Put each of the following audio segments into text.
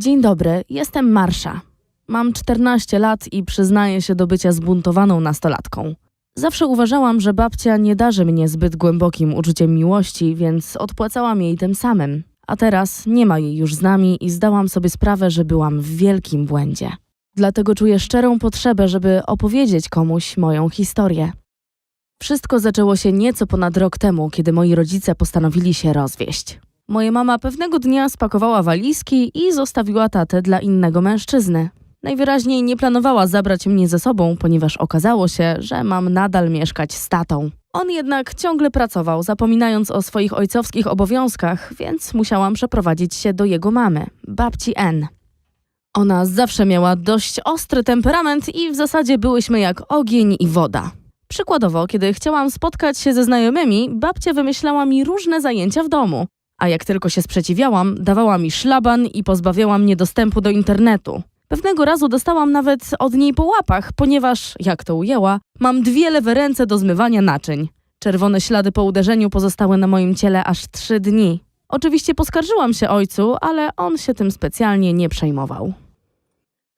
Dzień dobry, jestem Marsza. Mam 14 lat i przyznaję się do bycia zbuntowaną nastolatką. Zawsze uważałam, że babcia nie darzy mnie zbyt głębokim uczuciem miłości, więc odpłacałam jej tym samym. A teraz nie ma jej już z nami i zdałam sobie sprawę, że byłam w wielkim błędzie. Dlatego czuję szczerą potrzebę, żeby opowiedzieć komuś moją historię. Wszystko zaczęło się nieco ponad rok temu, kiedy moi rodzice postanowili się rozwieść. Moja mama pewnego dnia spakowała walizki i zostawiła tatę dla innego mężczyzny. Najwyraźniej nie planowała zabrać mnie ze sobą, ponieważ okazało się, że mam nadal mieszkać z tatą. On jednak ciągle pracował, zapominając o swoich ojcowskich obowiązkach, więc musiałam przeprowadzić się do jego mamy, babci N. Ona zawsze miała dość ostry temperament i w zasadzie byłyśmy jak ogień i woda. Przykładowo, kiedy chciałam spotkać się ze znajomymi, babcia wymyślała mi różne zajęcia w domu. A jak tylko się sprzeciwiałam, dawała mi szlaban i pozbawiała mnie dostępu do internetu. Pewnego razu dostałam nawet od niej po łapach, ponieważ, jak to ujęła, mam dwie lewe ręce do zmywania naczyń. Czerwone ślady po uderzeniu pozostały na moim ciele aż trzy dni. Oczywiście poskarżyłam się ojcu, ale on się tym specjalnie nie przejmował.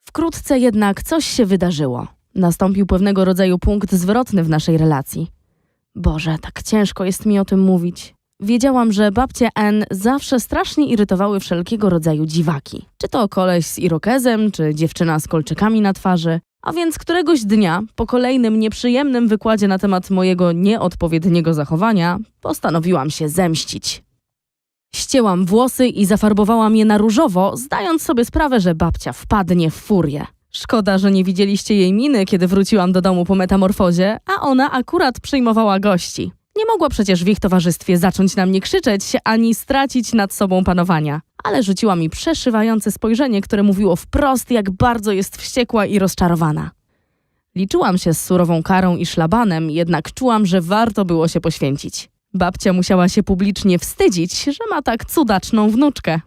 Wkrótce jednak coś się wydarzyło. Nastąpił pewnego rodzaju punkt zwrotny w naszej relacji. Boże, tak ciężko jest mi o tym mówić. Wiedziałam, że babcie N zawsze strasznie irytowały wszelkiego rodzaju dziwaki. Czy to koleś z irokezem, czy dziewczyna z kolczykami na twarzy. A więc któregoś dnia, po kolejnym nieprzyjemnym wykładzie na temat mojego nieodpowiedniego zachowania, postanowiłam się zemścić. Ścięłam włosy i zafarbowałam je na różowo, zdając sobie sprawę, że babcia wpadnie w furię. Szkoda, że nie widzieliście jej miny, kiedy wróciłam do domu po metamorfozie, a ona akurat przyjmowała gości. Nie mogła przecież w ich towarzystwie zacząć na mnie krzyczeć, ani stracić nad sobą panowania. Ale rzuciła mi przeszywające spojrzenie, które mówiło wprost, jak bardzo jest wściekła i rozczarowana. Liczyłam się z surową karą i szlabanem, jednak czułam, że warto było się poświęcić. Babcia musiała się publicznie wstydzić, że ma tak cudaczną wnuczkę.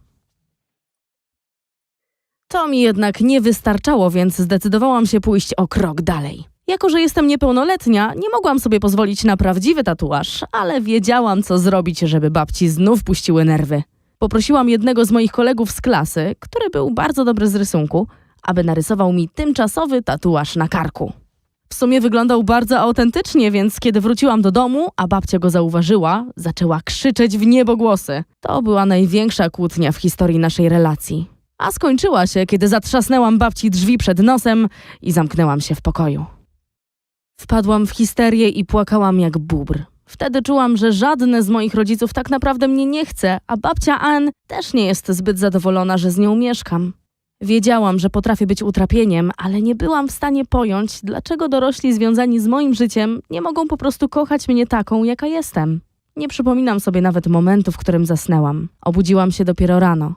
To mi jednak nie wystarczało, więc zdecydowałam się pójść o krok dalej. Jako, że jestem niepełnoletnia, nie mogłam sobie pozwolić na prawdziwy tatuaż, ale wiedziałam, co zrobić, żeby babci znów puściły nerwy. Poprosiłam jednego z moich kolegów z klasy, który był bardzo dobry z rysunku, aby narysował mi tymczasowy tatuaż na karku. W sumie wyglądał bardzo autentycznie, więc kiedy wróciłam do domu, a babcia go zauważyła, zaczęła krzyczeć w niebogłosy. To była największa kłótnia w historii naszej relacji. A skończyła się, kiedy zatrzasnęłam babci drzwi przed nosem i zamknęłam się w pokoju. Wpadłam w histerię i płakałam jak bóbr. Wtedy czułam, że żadne z moich rodziców tak naprawdę mnie nie chce, a babcia Ann też nie jest zbyt zadowolona, że z nią mieszkam. Wiedziałam, że potrafię być utrapieniem, ale nie byłam w stanie pojąć, dlaczego dorośli związani z moim życiem nie mogą po prostu kochać mnie taką, jaka jestem. Nie przypominam sobie nawet momentu, w którym zasnęłam. Obudziłam się dopiero rano.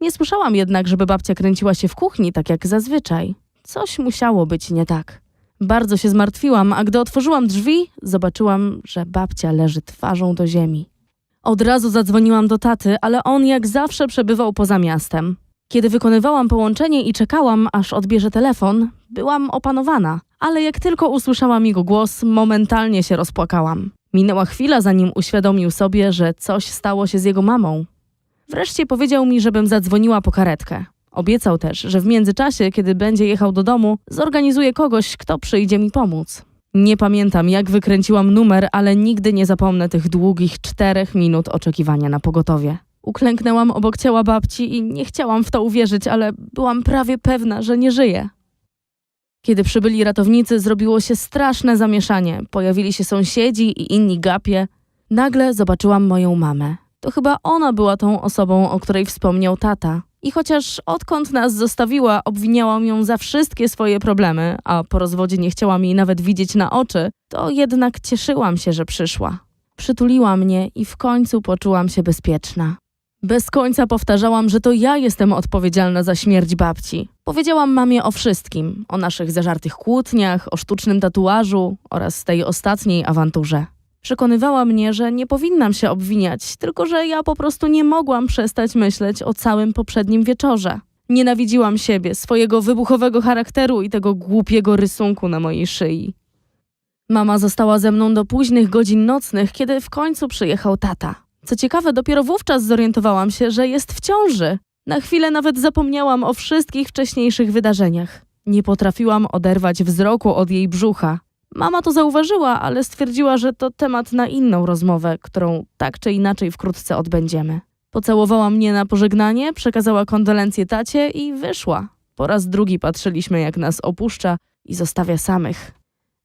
Nie słyszałam jednak, żeby babcia kręciła się w kuchni, tak jak zazwyczaj. Coś musiało być nie tak. Bardzo się zmartwiłam, a gdy otworzyłam drzwi, zobaczyłam, że babcia leży twarzą do ziemi. Od razu zadzwoniłam do taty, ale on jak zawsze przebywał poza miastem. Kiedy wykonywałam połączenie i czekałam, aż odbierze telefon, byłam opanowana, ale jak tylko usłyszałam jego głos, momentalnie się rozpłakałam. Minęła chwila, zanim uświadomił sobie, że coś stało się z jego mamą. Wreszcie powiedział mi, żebym zadzwoniła po karetkę. Obiecał też, że w międzyczasie, kiedy będzie jechał do domu, zorganizuje kogoś, kto przyjdzie mi pomóc. Nie pamiętam, jak wykręciłam numer, ale nigdy nie zapomnę tych długich czterech minut oczekiwania na pogotowie. Uklęknęłam obok ciała babci i nie chciałam w to uwierzyć, ale byłam prawie pewna, że nie żyje. Kiedy przybyli ratownicy, zrobiło się straszne zamieszanie. Pojawili się sąsiedzi i inni gapie. Nagle zobaczyłam moją mamę. To chyba ona była tą osobą, o której wspomniał tata. I chociaż odkąd nas zostawiła, obwiniałam ją za wszystkie swoje problemy, a po rozwodzie nie chciałam jej nawet widzieć na oczy, to jednak cieszyłam się, że przyszła. Przytuliła mnie i w końcu poczułam się bezpieczna. Bez końca powtarzałam, że to ja jestem odpowiedzialna za śmierć babci. Powiedziałam mamie o wszystkim: o naszych zażartych kłótniach, o sztucznym tatuażu oraz tej ostatniej awanturze. Przekonywała mnie, że nie powinnam się obwiniać, tylko że ja po prostu nie mogłam przestać myśleć o całym poprzednim wieczorze. Nienawidziłam siebie, swojego wybuchowego charakteru i tego głupiego rysunku na mojej szyi. Mama została ze mną do późnych godzin nocnych, kiedy w końcu przyjechał tata. Co ciekawe, dopiero wówczas zorientowałam się, że jest w ciąży. Na chwilę nawet zapomniałam o wszystkich wcześniejszych wydarzeniach. Nie potrafiłam oderwać wzroku od jej brzucha. Mama to zauważyła, ale stwierdziła, że to temat na inną rozmowę, którą tak czy inaczej wkrótce odbędziemy. Pocałowała mnie na pożegnanie, przekazała kondolencje tacie i wyszła. Po raz drugi patrzyliśmy, jak nas opuszcza i zostawia samych.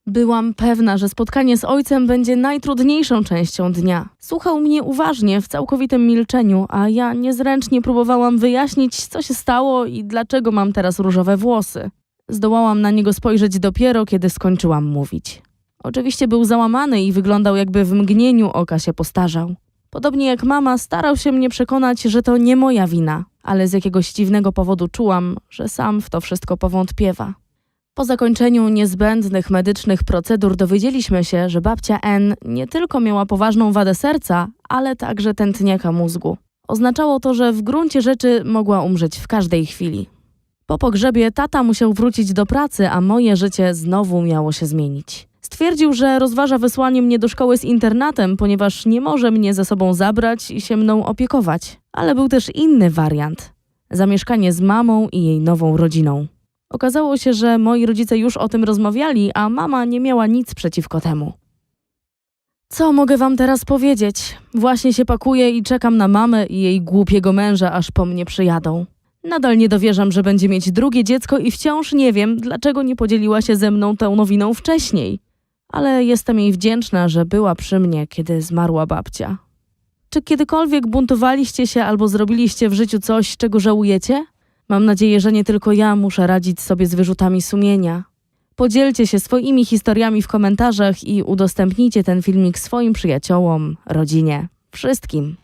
Byłam pewna, że spotkanie z ojcem będzie najtrudniejszą częścią dnia. Słuchał mnie uważnie, w całkowitym milczeniu, a ja niezręcznie próbowałam wyjaśnić, co się stało i dlaczego mam teraz różowe włosy. Zdołałam na niego spojrzeć dopiero, kiedy skończyłam mówić. Oczywiście był załamany i wyglądał, jakby w mgnieniu oka się postarzał. Podobnie jak mama, starał się mnie przekonać, że to nie moja wina, ale z jakiegoś dziwnego powodu czułam, że sam w to wszystko powątpiewa. Po zakończeniu niezbędnych medycznych procedur dowiedzieliśmy się, że babcia N nie tylko miała poważną wadę serca, ale także tętniaka mózgu. Oznaczało to, że w gruncie rzeczy mogła umrzeć w każdej chwili. Po pogrzebie tata musiał wrócić do pracy, a moje życie znowu miało się zmienić. Stwierdził, że rozważa wysłanie mnie do szkoły z internatem, ponieważ nie może mnie ze sobą zabrać i się mną opiekować. Ale był też inny wariant zamieszkanie z mamą i jej nową rodziną. Okazało się, że moi rodzice już o tym rozmawiali, a mama nie miała nic przeciwko temu. Co mogę wam teraz powiedzieć? Właśnie się pakuję i czekam na mamę i jej głupiego męża, aż po mnie przyjadą. Nadal nie dowierzam, że będzie mieć drugie dziecko i wciąż nie wiem, dlaczego nie podzieliła się ze mną tą nowiną wcześniej. Ale jestem jej wdzięczna, że była przy mnie, kiedy zmarła babcia. Czy kiedykolwiek buntowaliście się albo zrobiliście w życiu coś, czego żałujecie? Mam nadzieję, że nie tylko ja muszę radzić sobie z wyrzutami sumienia. Podzielcie się swoimi historiami w komentarzach i udostępnijcie ten filmik swoim przyjaciołom, rodzinie, wszystkim.